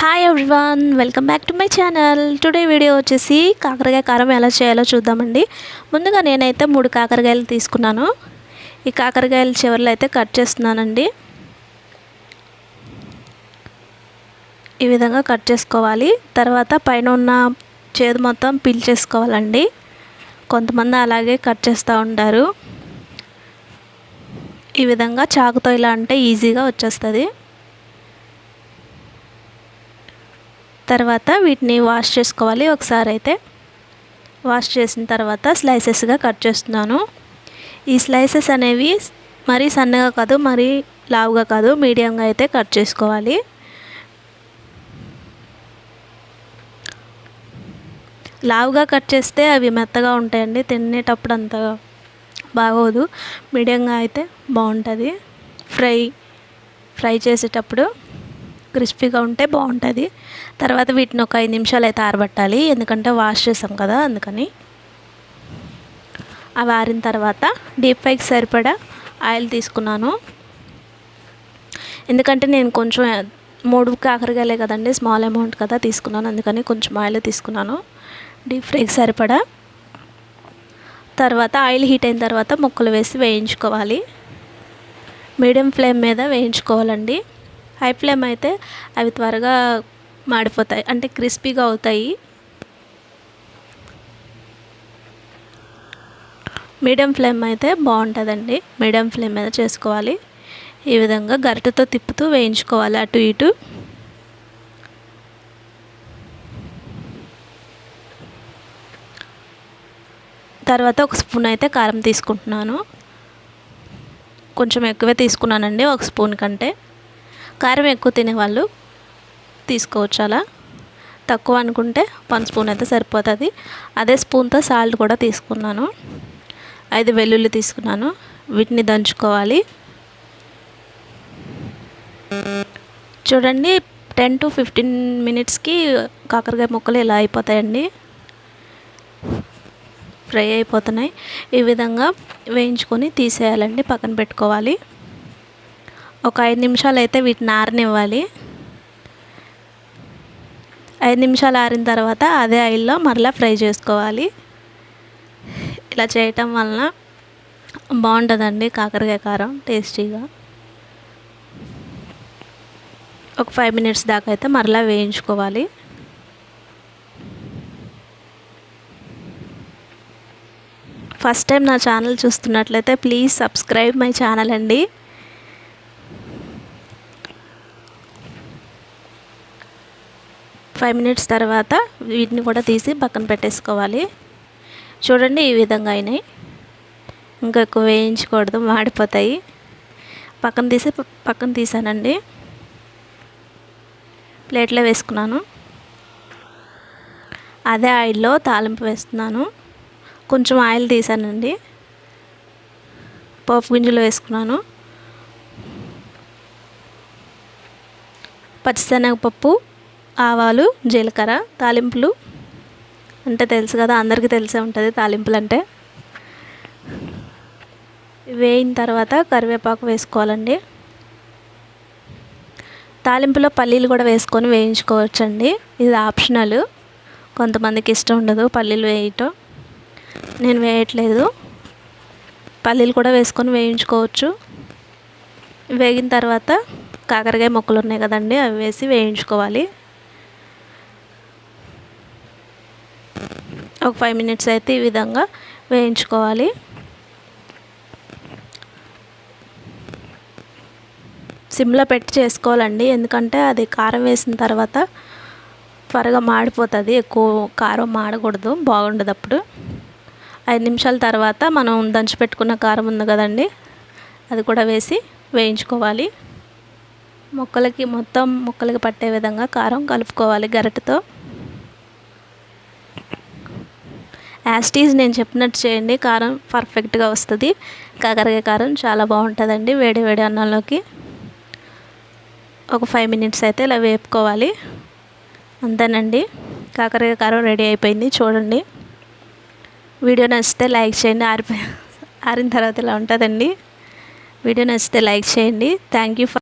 Hi everyone welcome back to my channel today video వచ్చేసి కాకరకాయ కారం ఎలా చేయాలో చూద్దామండి. ముందుగా నేనైతే మూడు కాకరకాయలు తీసుకున్నాను. ఈ కాకరకాయల చివరిలో అయితే కట్ చేస్తున్నానండి. ఈ విధంగా కట్ చేసుకోవాలి. తర్వాత పైన ఉన్న చేదు మొత్తం పీల్చేసుకోవాలండి కొంతమంది అలాగే కట్ చేస్తూ ఉంటారు. ఈ విధంగా చాకుతో ఇలా అంటే ఈజీగా వచ్చేస్తుంది. తర్వాత వీటిని వాష్ చేసుకోవాలి. ఒకసారి అయితే వాష్ చేసిన తర్వాత స్లైసెస్గా కట్ చేస్తున్నాను. ఈ స్లైసెస్ అనేవి మరీ సన్నగా కాదు మరీ లావుగా కాదు మీడియంగా అయితే కట్ చేసుకోవాలి. లావుగా కట్ చేస్తే అవి మెత్తగా ఉంటాయండి. తినేటప్పుడు అంత బాగోదు. మీడియంగా అయితే బాగుంటుంది. ఫ్రై ఫ్రై చేసేటప్పుడు క్రిస్పీగా ఉంటే బాగుంటుంది. తర్వాత వీటిని ఒక ఐదు నిమిషాలు అయితే ఆరబట్టాలి. ఎందుకంటే వాష్ చేసాం కదా అందుకని. అవి ఆరిన తర్వాత డీప్ ఫ్రైకి సరిపడా ఆయిల్ తీసుకున్నాను. ఎందుకంటే నేను కొంచెం మూడు కాకరకాయలే కదండి స్మాల్ అమౌంట్ కదా తీసుకున్నాను అందుకని కొంచెం ఆయిల్ తీసుకున్నాను. డీప్ ఫ్రైకి సరిపడా. తర్వాత ఆయిల్ హీట్ అయిన తర్వాత ముక్కలు వేసి వేయించుకోవాలి. మీడియం ఫ్లేమ్ మీద వేయించుకోవాలండి. హై ఫ్లేమ్ అయితే అవి త్వరగా మాడిపోతాయి. అంటే క్రిస్పీగా అవుతాయి. మీడియం ఫ్లేమ్ అయితే బాగుంటుందండి. మీడియం ఫ్లేమ్ మీద చేసుకోవాలి. ఈ విధంగా గరిటతో తిప్పుతూ వేయించుకోవాలి అటు ఇటు. తర్వాత ఒక స్పూన్ అయితే కారం తీసుకుంటున్నాను. కొంచెం ఎక్కువే తీసుకున్నానండి ఒక స్పూన్ కంటే. కారం ఎక్కువ తినేవాళ్ళు తీసుకోవచ్చు అలా తక్కువ అనుకుంటే వన్ స్పూన్ అయితే సరిపోతుంది. అదే స్పూన్తో సాల్ట్ కూడా తీసుకున్నాను. ఐదు వెల్లుల్లి తీసుకున్నాను. వీటిని దంచుకోవాలి. చూడండి టెన్ టు ఫిఫ్టీన్ మినిట్స్కి కాకరకాయ ముక్కలు ఇలా అయిపోతాయండి. ఫ్రై అయిపోతున్నాయి. ఈ విధంగా వేయించుకొని తీసేయాలండి పక్కన పెట్టుకోవాలి. ఒక ఐదు నిమిషాలు అయితే వీటిని ఆరనివ్వాలి. ఐదు నిమిషాలు ఆరిన తర్వాత అదే ఆయిల్లో మరలా ఫ్రై చేసుకోవాలి. ఇలా చేయటం వలన బాగుంటుందండి కాకరకాయ కారం టేస్టీగా. ఒక ఫైవ్ మినిట్స్ దాకా అయితే మరలా వేయించుకోవాలి. ఫస్ట్ టైం నా ఛానల్ చూస్తున్నట్లయితే ప్లీజ్ సబ్స్క్రైబ్ మై ఛానల్ అండి. ఫైవ్ మినిట్స్ తర్వాత వీటిని కూడా తీసి పక్కన పెట్టేసుకోవాలి. చూడండి ఈ విధంగా అయినాయి. ఇంకా ఎక్కువ వేయించకూడదు మాడిపోతాయి. పక్కన తీసి పక్కన తీసానండి. ప్లేట్లో వేసుకున్నాను. అదే ఆయిల్లో తాలింపు వేస్తున్నాను. కొంచెం ఆయిల్ తీసానండి. పోపు గింజలు వేసుకున్నాను. పచ్చిశనగపప్పు ఆవాలు జీలకర్ర తాలింపులు. అంటే తెలుసు కదా అందరికీ తెలిసే ఉంటుంది తాలింపులు అంటే. వేయిన తర్వాత కరివేపాకు వేసుకోవాలండి. తాలింపులో పల్లీలు కూడా వేసుకొని వేయించుకోవచ్చండి. ఇది ఆప్షనల్. కొంతమందికి ఇష్టం ఉండదు పల్లీలు వేయటం. నేను వేయట్లేదు. పల్లీలు కూడా వేసుకొని వేయించుకోవచ్చు. వేగిన తర్వాత కాకరకాయ మొక్కలు ఉన్నాయి కదండి అవి వేసి వేయించుకోవాలి. ఒక ఫైవ్ మినిట్స్ అయితే ఈ విధంగా వేయించుకోవాలి. సిమ్లో పెట్టి చేసుకోవాలండి. ఎందుకంటే అది కారం వేసిన తర్వాత త్వరగా మాడిపోతుంది. ఎక్కువ కారం మాడకూడదు. బాగుండదు అప్పుడు. ఐదు నిమిషాల తర్వాత మనం దంచి పెట్టుకున్న కారం ఉంది కదండి అది కూడా వేసి వేయించుకోవాలి. మొక్కలకి మొత్తం ముక్కలకి పట్టే విధంగా కారం కలుపుకోవాలి గరిటతో. యాస్టీజ్ నేను చెప్పినట్టు చేయండి. కారం పర్ఫెక్ట్గా వస్తుంది. కాకరకాయ కారం చాలా బాగుంటుందండి. వేడి వేడి అన్నంలోకి ఒక ఫైవ్ మినిట్స్ అయితే ఇలా వేపుకోవాలి. అంతేనండి. కాకరకాయ కారం రెడీ అయిపోయింది. చూడండి. వీడియో నచ్చితే లైక్ చేయండి. ఆరిపోయి ఆరిన తర్వాత ఇలా ఉంటుందండి. వీడియో నచ్చితే లైక్ చేయండి. Thank you for